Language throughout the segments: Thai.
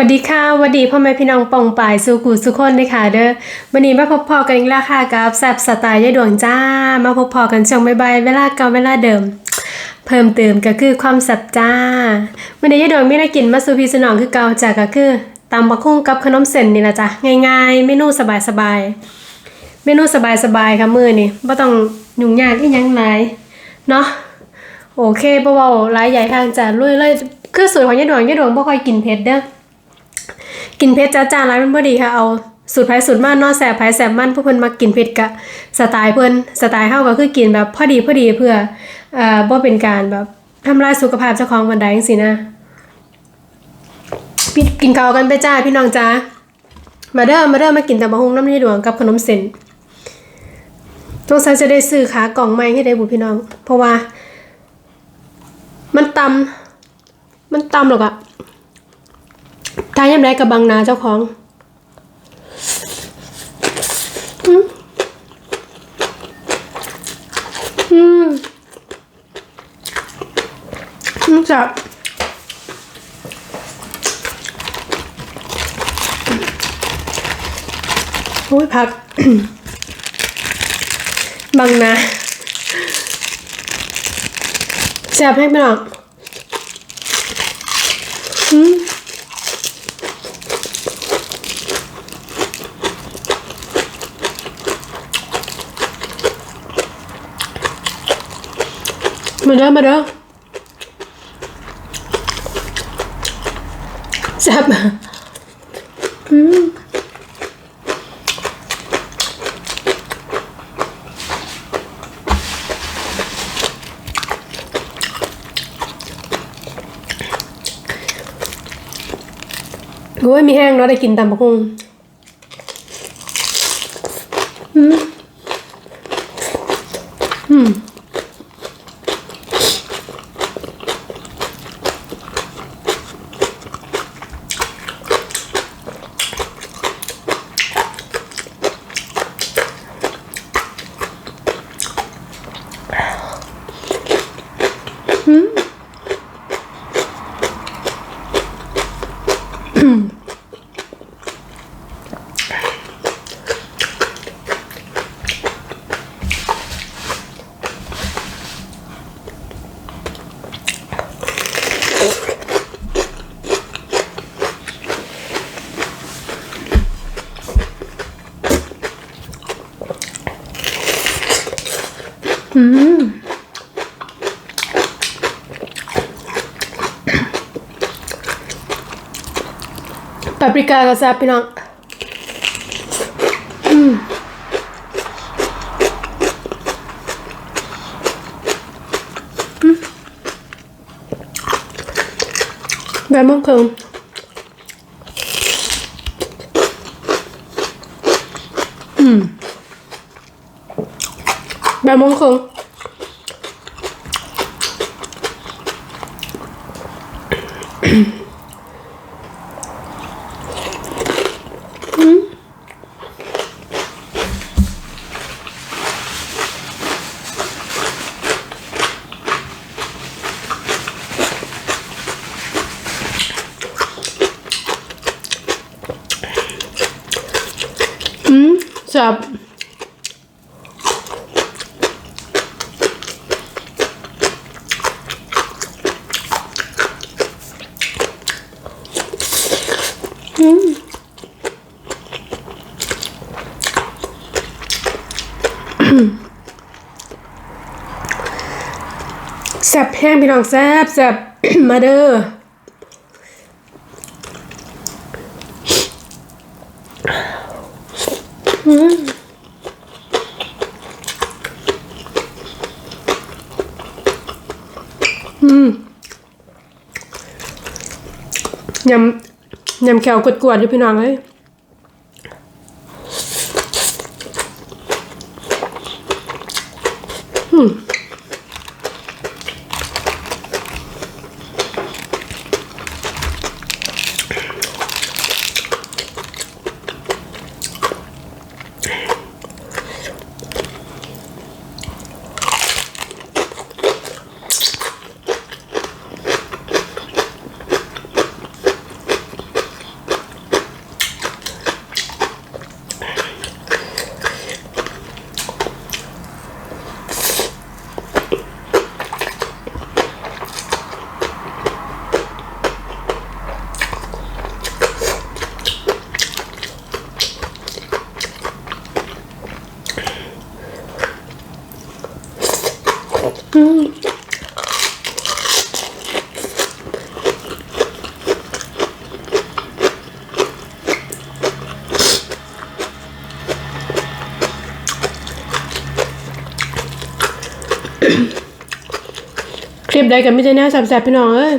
วัสดีค่ะสวัสดีพ่อแม่พี่น้องปองป่ายสู่กูสุคนเลยค่ะเด้อวันนี้มาพบพอกันอีกแล้วค่ะกับแซบสไตล์ยายดวงจ้า มาพบพอกันช่วงบ่ายๆเวลาเก่าเวลาเดิม เพิ่มเติมก็คือความแซ่บจ้าวันนี้ยายดวงมีน่ากินมาสู่พี่สนองคือเก่าจ้าก็คือตำบักหุ่งกับขนมเส้นนี่ละจ้ะง่ายๆ เมนูสบายๆเมนูสบายๆค่ะมือนี้บ่ต้องยุ่งยากอีหยังหลายเนาะโอเคเว้าหลายใหญ่ทางจ้ะลุยเลยคือสูตรของยายดวงยายดวงบ่ค่อยกินเผ็ดเด้อ กินเผ็ดจ้าจ้าร้านมันพอดีค่ะเอาสูตรไผสูตรมันนาะแสบไผแสบมันผู้เพิ่นมากินเผ็ดกะสไตล์เพิ่นสไตล์เฮาก็คือกินแบบพอดีพอดีเพื่อเอ่อบ่เป็นการแบบทำลายสุขภาพเจ้าของบันไดจังซี่นะพี่กินข้าวกันไปจ้าพี่น้องจ้ามาเด้อมาเด้อมากินแต่บะฮงน้ำนี่ดวงกับขนมเส้นสงสัยจะได้ซื้อขากล่องใหม่ให้ได้บุพี่น้อง เพราะว่า มันตำมันตำหรอกอะ ทายยำไรกับบังนาเจ้าของอืมอืมอืมจับโอ้ยพัก บังนาแซ่บให้ไหมล่ะอืม มาเด้อมาเด้อแซ่บอืมโอ้ยมีแห้งเนาะได้กินตำบักหุ่งอืมอืม ปาปริกาก็แซ่บพี่น้องแบบมังคงอืมแบบมังคงอื มแซบอืมแซ่บแห้งพี่น้องแซ่บแซ่บมาเด้อ ยำยำแขวกวดๆด้วยพี่น้องเลย คลิปใดกับมิเจน่าแสบๆพี่น้องเอ้ย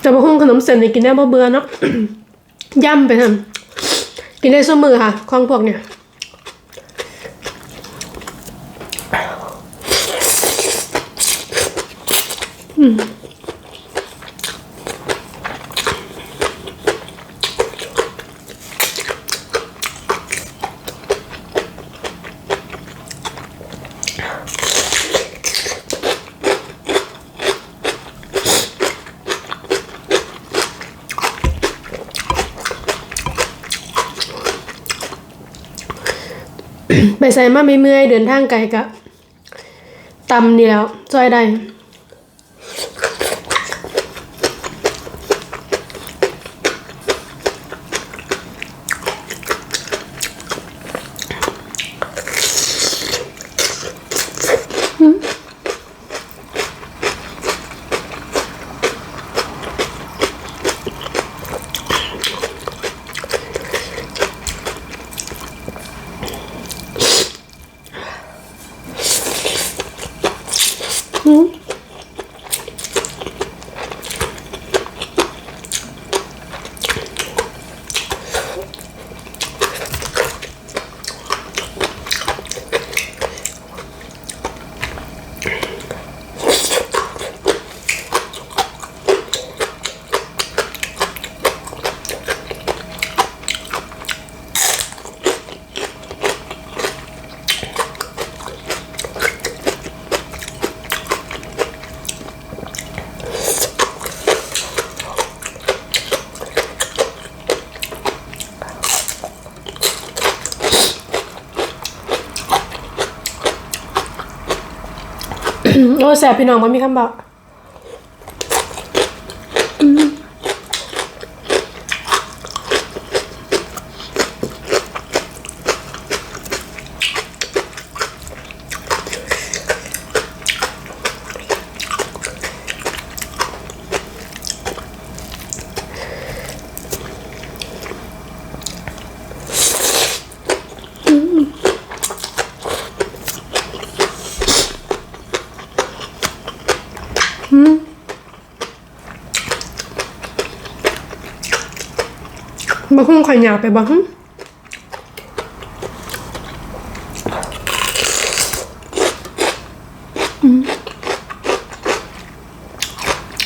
แต่บะฮุ่งขนม เส้นนี่กินได้บ่เบื่อเนาะย่ำไปทำกินได้เสมอค่ะของพวกเนี่ย ไปใส่มาไม่เมื่อยเดินทางไกลกะตำนี่แล้วจอยได้ โอ้ แสบพี่น้องมันมีคำบอก บางคนข่อยหยาบไปบ้าง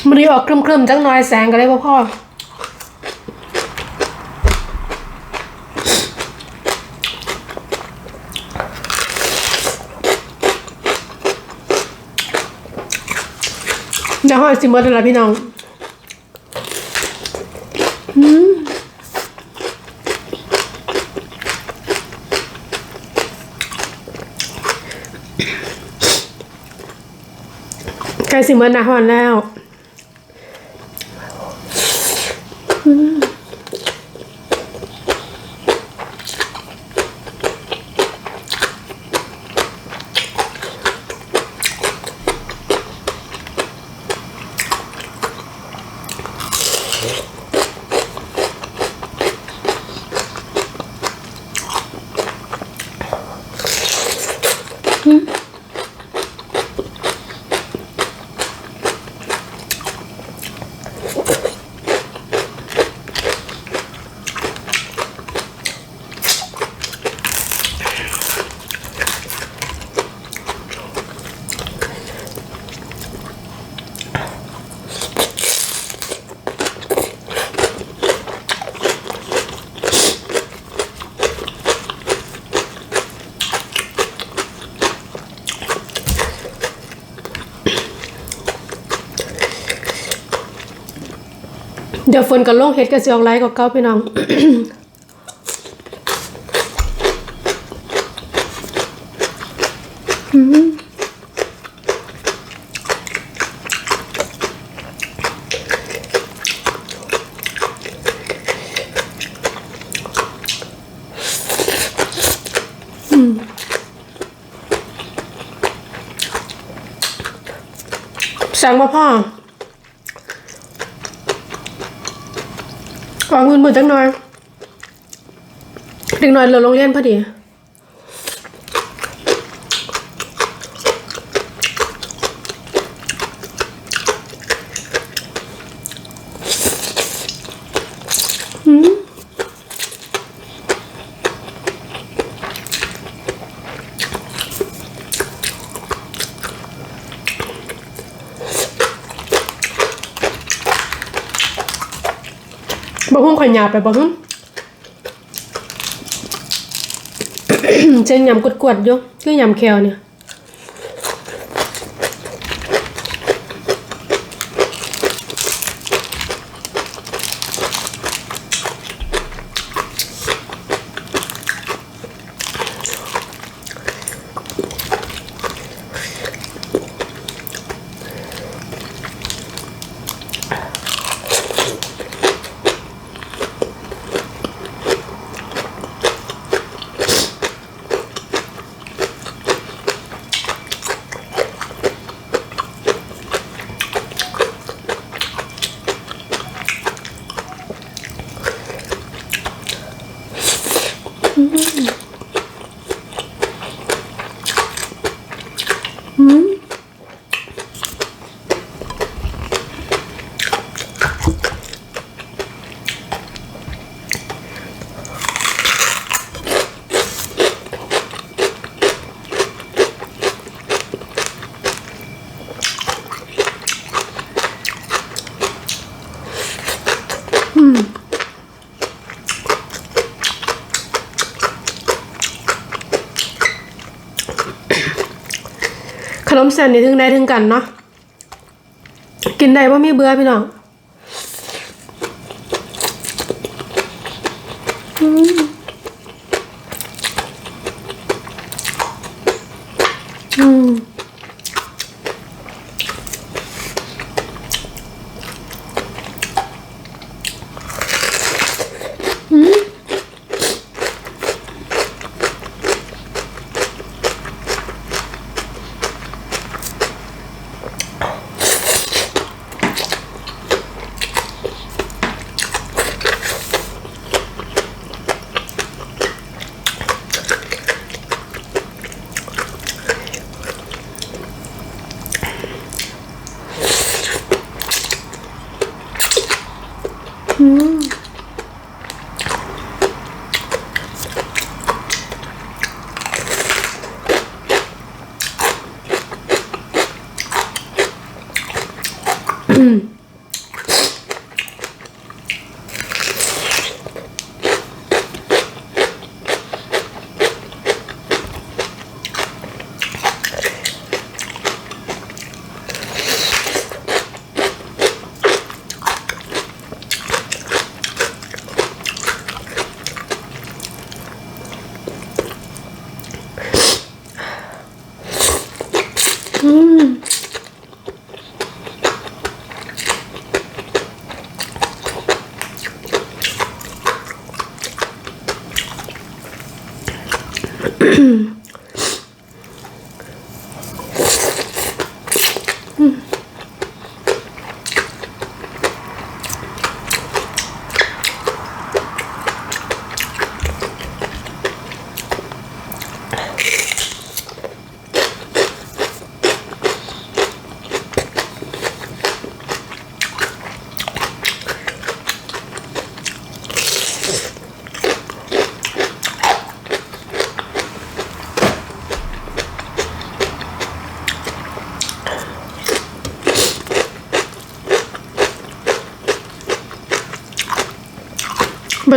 มันดีออกครึมๆจังน้อยแสงก็เลยพ่อพ่อเดี๋ยวหอยสิเมดแล้วพี่น้อง สิเมื่อนาฮอนแล้ว เดี๋ยวฝนก็ลงเฮ็ดก็สิออกไลฟ์กับเก้าพี่น้องสั่งมาพ่อ องมืดๆจังหน่อยเด็กน้อยเราโรงเรียนพอดีอืม หยาบไปบ้างเจนยำกวดๆอยู่คือยำแควเนี่ย มเส้นนี่ถึงได้ถึงกันเนาะกินได้ว่ามีเบื่อพี่น้อง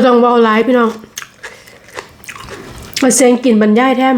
ต้องเว้าหลายพี่น้องมาเซงกลิ่นบรรยายแท้ม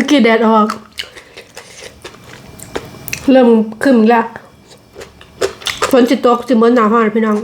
มื่อกี้แดดออก เริ่มขึ้นอีกแล้วฝนจะตตกจะเหมือนหนาวฮอนพี่น้อง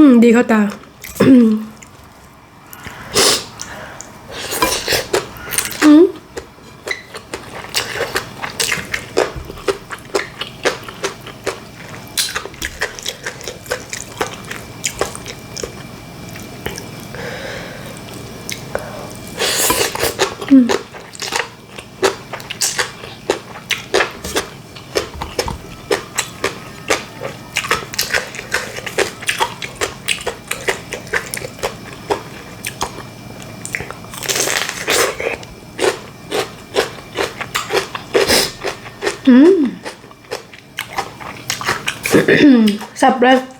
อื มดี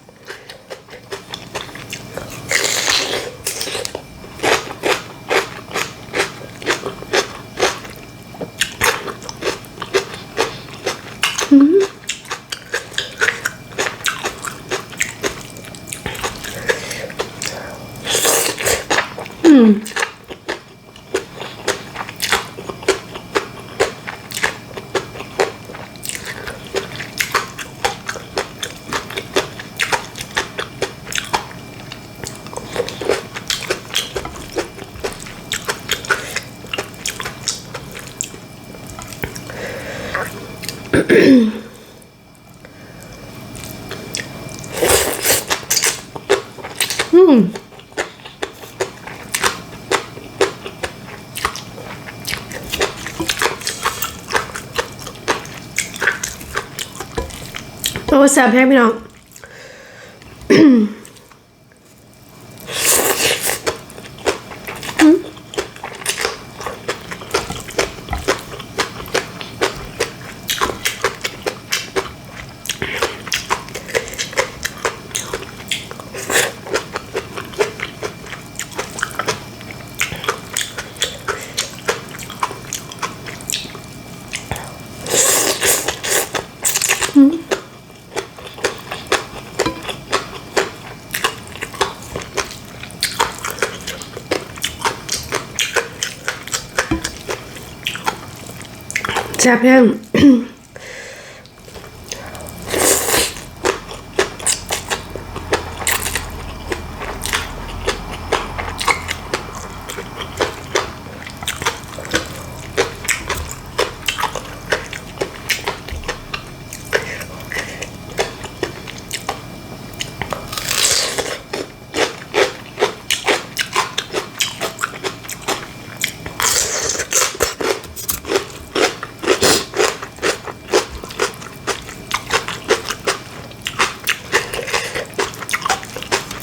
เข้าตาสับเลยโอ้แซ่บแห้งพี่น้อง แซ่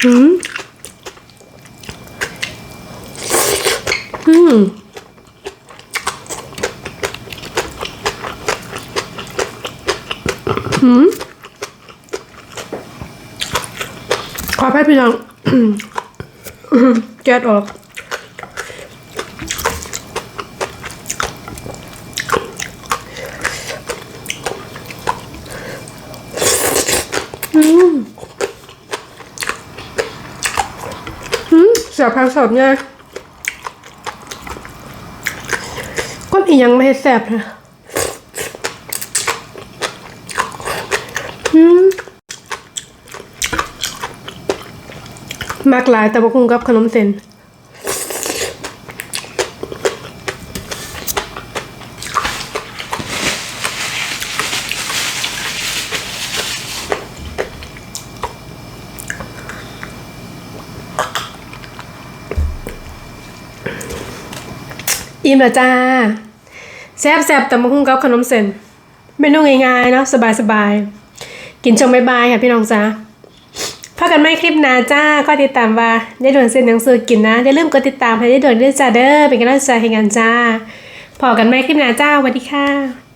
อืมอืมอืมขอให้พี่น้องแก๊สออกับผักสดเนี่ยก้นอียังไม่ให้แสบนะมากหลายแต่บางคงกับขนมเส้น อิ่มแล้วจ้า แซ่บแซ่บแตำบักหุ่งกับขนมเส้นเมนูง่ายๆเนาะสบายๆ กินชมบายๆค่ะพี่น้องจ้าพบกันไม่คลิปหน้าจ้าก็ติดตามว่าได้ด่วนเส้นหนังสือกินนะอย่าลืมกดติดตามให้ได้ด่วนด้วยจ้าเด้อเป็นกำลังใจให้กันจ้าพอกันไม่คลิปหน้าจ้าสวัสดีค่ะ